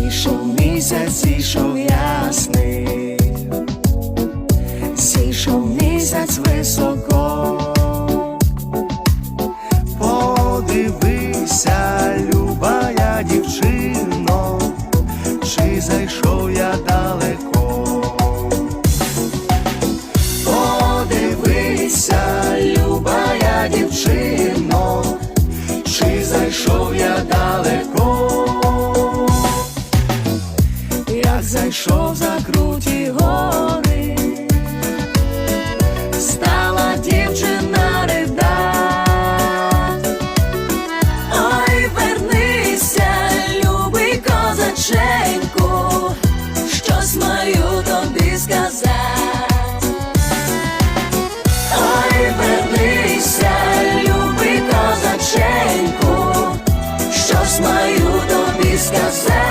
Зійшов місяць, зійшов ясний, зійшов місяць високо. Подивися, любая дівчино, чи зайшов я далеко. Подивися, любая дівчино, чи зайшов я далеко, як зайшов за круті гори, стала дівчина рида, ой, вернися, любий козаченьку, щось маю тобі сказати. Ой, вернися, любий козаченьку, щось маю тобі сказати.